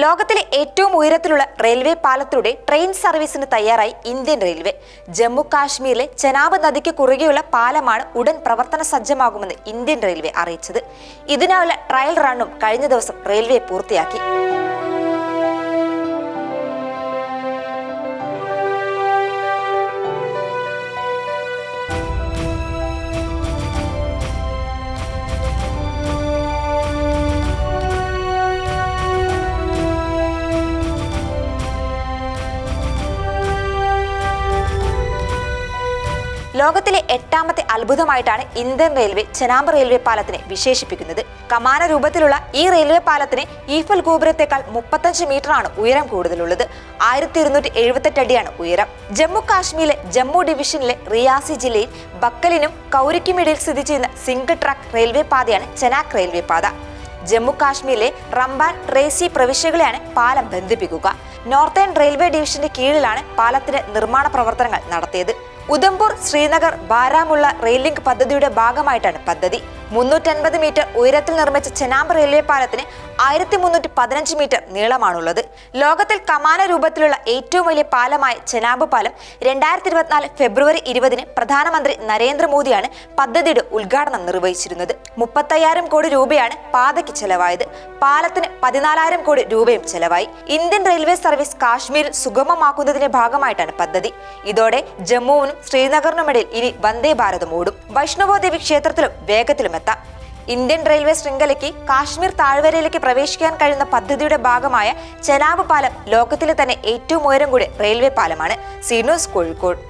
ലോകത്തിലെ ഏറ്റവും ഉയരത്തിലുള്ള റെയിൽവേ പാലത്തിലൂടെ ട്രെയിൻ സർവീസിന് തയ്യാറായി ഇന്ത്യൻ റെയിൽവേ. ജമ്മു കാശ്മീരിലെ ചെനാബ് നദിക്ക് കുറുകെയുള്ള പാലമാണ് ഉടൻ പ്രവർത്തന സജ്ജമാകുമെന്ന് ഇന്ത്യൻ റെയിൽവേ അറിയിച്ചത്. ഇതിനായുള്ള ട്രയൽ റണ്ണും കഴിഞ്ഞ ദിവസം റെയിൽവേ പൂർത്തിയാക്കി. ലോകത്തിലെ എട്ടാമത്തെ അത്ഭുതമായിട്ടാണ് ഇന്ത്യൻ റെയിൽവേ ചെനാമ്പ് റെയിൽവേ പാലത്തിനെ വിശേഷിപ്പിക്കുന്നത്. കമാന രൂപത്തിലുള്ള ഈ റെയിൽവേ പാലത്തിന് ഈഫൽ ഗോപുരത്തെക്കാൾ മുപ്പത്തഞ്ച് ആണ് ഉയരം കൂടുതലുള്ളത്. ആയിരത്തി ഇരുന്നൂറ്റി എഴുപത്തെട്ട് അടിയാണ് ഉയരം. ജമ്മു കാശ്മീരിലെ ജമ്മു ഡിവിഷനിലെ റിയാസി ജില്ലയിൽ ബക്കലിനും കൗരിക്കുമിടയിൽ സ്ഥിതി ചെയ്യുന്ന സിംഗിൾ ട്രാക്ക് റെയിൽവേ പാതയാണ് ചെനാക് റെയിൽവേ പാത. ജമ്മു കാശ്മീരിലെ റംബാൻ റേസി പ്രവിശ്യകളെയാണ് പാലം ബന്ധിപ്പിക്കുക. നോർത്തേൺ റെയിൽവേ ഡിവിഷന്റെ കീഴിലാണ് പാലത്തിന്റെ നിർമ്മാണ പ്രവർത്തനങ്ങൾ നടത്തിയത്. ഉദംപൂർ ശ്രീനഗർ ബാരാമുള്ള റെയിൽ ലിങ്ക് പദ്ധതിയുടെ ഭാഗമായിട്ടാണ് പദ്ധതി. മുന്നൂറ്റൻപത് മീറ്റർ ഉയരത്തിൽ നിർമ്മിച്ച ചെനാബ് റെയിൽവേ പാലത്തിന് ആയിരത്തി മുന്നൂറ്റി പതിനഞ്ച് മീറ്റർ നീളമാണുള്ളത്. ലോകത്തിൽ കമാന രൂപത്തിലുള്ള ഏറ്റവും വലിയ പാലമായ ചെനാബ് പാലം രണ്ടായിരത്തി ഇരുപത്തിനാല് ഫെബ്രുവരി ഇരുപതിന് പ്രധാനമന്ത്രി നരേന്ദ്രമോദിയാണ് പദ്ധതിയുടെ ഉദ്ഘാടനം നിർവഹിച്ചിരുന്നത്. മുപ്പത്തയ്യായിരം കോടി രൂപയാണ് പാതയ്ക്ക് ചെലവായത്. പാലത്തിന് പതിനാലായിരം കോടി രൂപയും ചെലവായി. ഇന്ത്യൻ റെയിൽവേ സർവീസ് കാശ്മീരിൽ സുഗമമാക്കുന്നതിന്റെ ഭാഗമായിട്ടാണ് പദ്ധതി. ഇതോടെ ജമ്മുവിനും ശ്രീനഗറിനുമിടയിൽ ഇനി വന്ദേ ഭാരതം ഓടും. വൈഷ്ണവോദേവി ക്ഷേത്രത്തിലും വേഗത്തിലും എത്താം ഇന്ത്യൻ റെയിൽവേ ശൃംഖലയ്ക്ക് കാശ്മീർ താഴ്വരയിലേക്ക് പ്രവേശിക്കാൻ കഴിയുന്ന പദ്ധതിയുടെ ഭാഗമായ ചെനാബ് പാലം ലോകത്തിലെ തന്നെ ഏറ്റവും ഉയരം കൂടിയ റെയിൽവേ പാലമാണ്. സീനോസ് കോഴിക്കോട്.